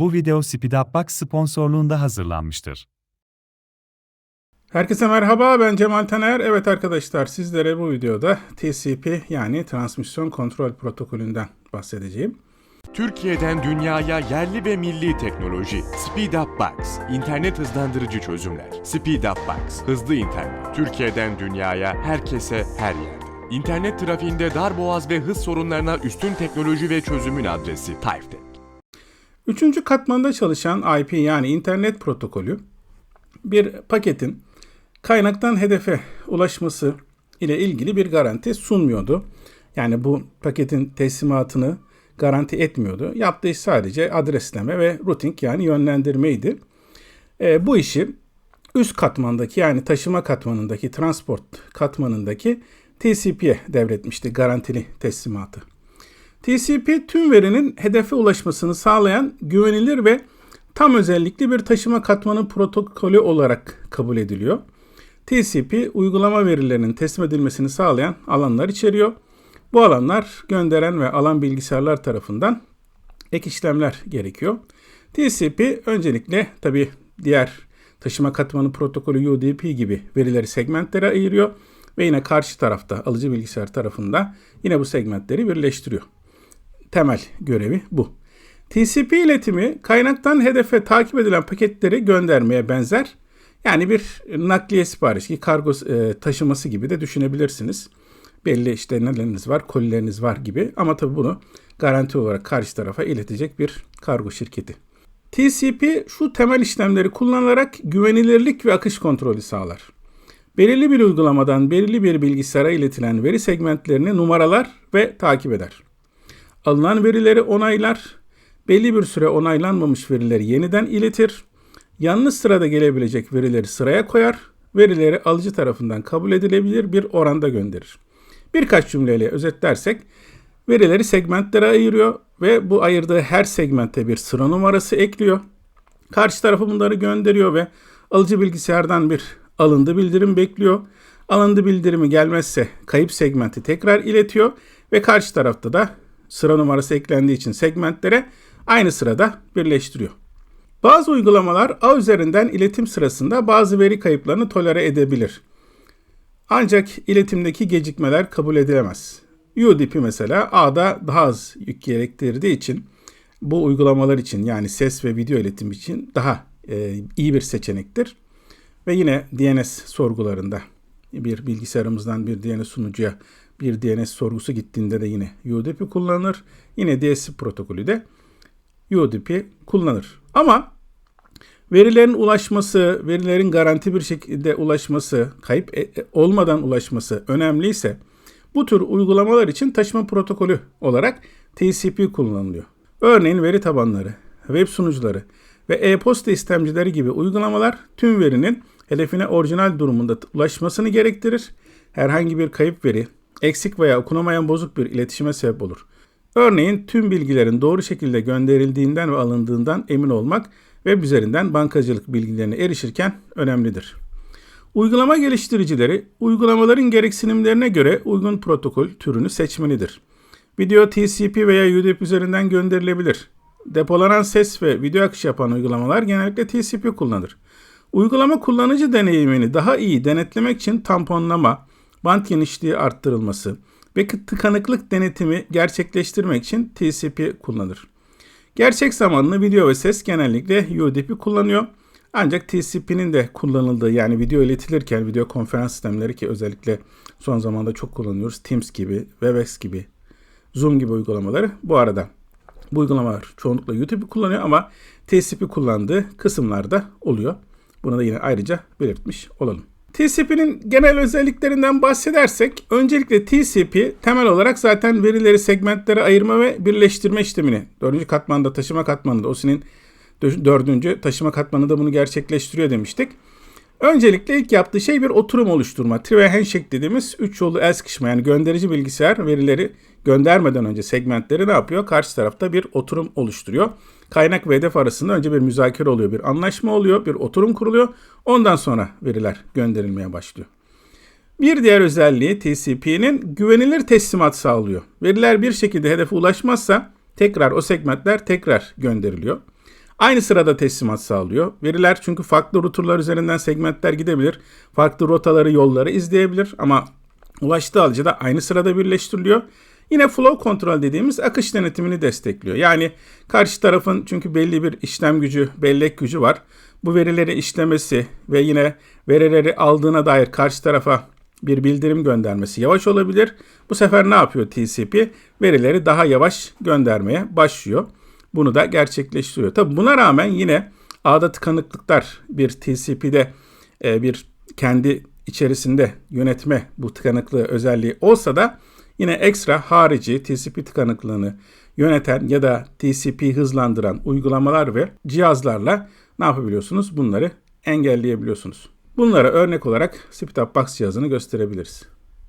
Bu video SpeedUpBox sponsorluğunda hazırlanmıştır. Herkese merhaba ben Cemal Taner. Evet arkadaşlar sizlere bu videoda TCP yani Transmisyon Kontrol Protokolünden bahsedeceğim. Türkiye'den dünyaya yerli ve milli teknoloji. Speed Up Box. İnternet hızlandırıcı çözümler. Speed Up Box. Hızlı internet. Türkiye'den dünyaya, herkese, her yerde. İnternet trafiğinde darboğaz ve hız sorunlarına üstün teknoloji ve çözümün adresi Typetek. Üçüncü katmanda çalışan IP yani internet protokolü bir paketin kaynaktan hedefe ulaşması ile ilgili bir garanti sunmuyordu. Yani bu paketin teslimatını garanti etmiyordu. Yaptığı iş sadece adresleme ve routing yani yönlendirmeydi. E, bu işi üst katmandaki yani taşıma katmanındaki transport katmanındaki TCP'ye devretmişti garantili teslimatı. TCP tüm verinin hedefe ulaşmasını sağlayan güvenilir ve tam özellikli bir taşıma katmanı protokolü olarak kabul ediliyor. TCP uygulama verilerinin teslim edilmesini sağlayan alanlar içeriyor. Bu alanlar gönderen ve alan bilgisayarlar tarafından ek işlemler gerekiyor. TCP öncelikle tabi diğer taşıma katmanı protokolü UDP gibi verileri segmentlere ayırıyor ve yine karşı tarafta alıcı bilgisayar tarafında yine bu segmentleri birleştiriyor. Temel görevi bu. TCP iletimi kaynaktan hedefe takip edilen paketleri göndermeye benzer. Yani bir nakliye siparişi, kargo e, taşıması gibi de düşünebilirsiniz. Belli işte neleriniz var, kolileriniz var gibi ama tabii bunu garanti olarak karşı tarafa iletecek bir kargo şirketi. TCP şu temel işlemleri kullanarak güvenilirlik ve akış kontrolü sağlar. Belirli bir uygulamadan belirli bir bilgisayara iletilen veri segmentlerini numaralar ve takip eder. Alınan verileri onaylar, belli bir süre onaylanmamış verileri yeniden iletir, yanlış sırada gelebilecek verileri sıraya koyar, verileri alıcı tarafından kabul edilebilir bir oranda gönderir. Birkaç cümleyle özetlersek, verileri segmentlere ayırıyor ve bu ayırdığı her segmente bir sıra numarası ekliyor. Karşı tarafa bunları gönderiyor ve alıcı bilgisayardan bir alındı bildirim bekliyor. Alındı bildirimi gelmezse kayıp segmenti tekrar iletiyor ve karşı tarafta da sıra numarası eklendiği için segmentlere aynı sırada birleştiriyor. Bazı uygulamalar ağ üzerinden iletim sırasında bazı veri kayıplarını tolere edebilir. Ancak iletimdeki gecikmeler kabul edilemez. UDP mesela ağda daha az yük gerektirdiği için bu uygulamalar için yani ses ve video iletim için daha e, iyi bir seçenektir. Ve yine DNS sorgularında bir bilgisayarımızdan bir DNS sunucuya bir DNS sorgusu gittiğinde de yine UDP kullanılır. Yine DSP protokolü de UDP kullanır. Ama verilerin ulaşması, verilerin garanti bir şekilde ulaşması, kayıp e, e, olmadan ulaşması önemliyse bu tür uygulamalar için taşıma protokolü olarak TCP kullanılıyor. Örneğin veri tabanları, web sunucuları ve e-posta istemcileri gibi uygulamalar tüm verinin hedefine orijinal durumunda ulaşmasını gerektirir. Herhangi bir kayıp veri, eksik veya okunamayan bozuk bir iletişime sebep olur. Örneğin tüm bilgilerin doğru şekilde gönderildiğinden ve alındığından emin olmak web üzerinden bankacılık bilgilerine erişirken önemlidir. Uygulama geliştiricileri uygulamaların gereksinimlerine göre uygun protokol türünü seçmelidir. Video TCP veya UDP üzerinden gönderilebilir. Depolanan ses ve video akış yapan uygulamalar genellikle TCP kullanır. Uygulama kullanıcı deneyimini daha iyi denetlemek için tamponlama, band genişliği arttırılması ve tıkanıklık denetimi gerçekleştirmek için TCP kullanır. Gerçek zamanlı video ve ses genellikle UDP kullanıyor. Ancak TCP'nin de kullanıldığı yani video iletilirken video konferans sistemleri ki özellikle son zamanda çok kullanıyoruz. Teams gibi, Webex gibi, Zoom gibi uygulamaları bu arada bu uygulamalar çoğunlukla YouTube kullanıyor ama TCP kullandığı kısımlarda oluyor. Bunu da yine ayrıca belirtmiş olalım. TCP'nin genel özelliklerinden bahsedersek öncelikle TCP temel olarak zaten verileri segmentlere ayırma ve birleştirme işlemini dördüncü katmanda taşıma katmanında OSI'nin dördüncü taşıma katmanı da bunu gerçekleştiriyor demiştik. Öncelikle ilk yaptığı şey bir oturum oluşturma. Three handshake dediğimiz üç yolu el sıkışma yani gönderici bilgisayar verileri göndermeden önce segmentleri ne yapıyor? Karşı tarafta bir oturum oluşturuyor. Kaynak ve hedef arasında önce bir müzakere oluyor, bir anlaşma oluyor, bir oturum kuruluyor. Ondan sonra veriler gönderilmeye başlıyor. Bir diğer özelliği TCP'nin güvenilir teslimat sağlıyor. Veriler bir şekilde hedefe ulaşmazsa tekrar o segmentler tekrar gönderiliyor. Aynı sırada teslimat sağlıyor. Veriler çünkü farklı routerlar üzerinden segmentler gidebilir. Farklı rotaları, yolları izleyebilir ama ulaştığı alıcı da aynı sırada birleştiriliyor. Yine flow kontrol dediğimiz akış denetimini destekliyor. Yani karşı tarafın çünkü belli bir işlem gücü, bellek gücü var. Bu verileri işlemesi ve yine verileri aldığına dair karşı tarafa bir bildirim göndermesi yavaş olabilir. Bu sefer ne yapıyor TCP? Verileri daha yavaş göndermeye başlıyor. Bunu da gerçekleştiriyor. Tabi buna rağmen yine ağda tıkanıklıklar bir TCP'de e, bir kendi içerisinde yönetme bu tıkanıklığı özelliği olsa da yine ekstra harici TCP tıkanıklığını yöneten ya da TCP hızlandıran uygulamalar ve cihazlarla ne yapabiliyorsunuz? Bunları engelleyebiliyorsunuz. Bunlara örnek olarak SpeedUp Box cihazını gösterebiliriz.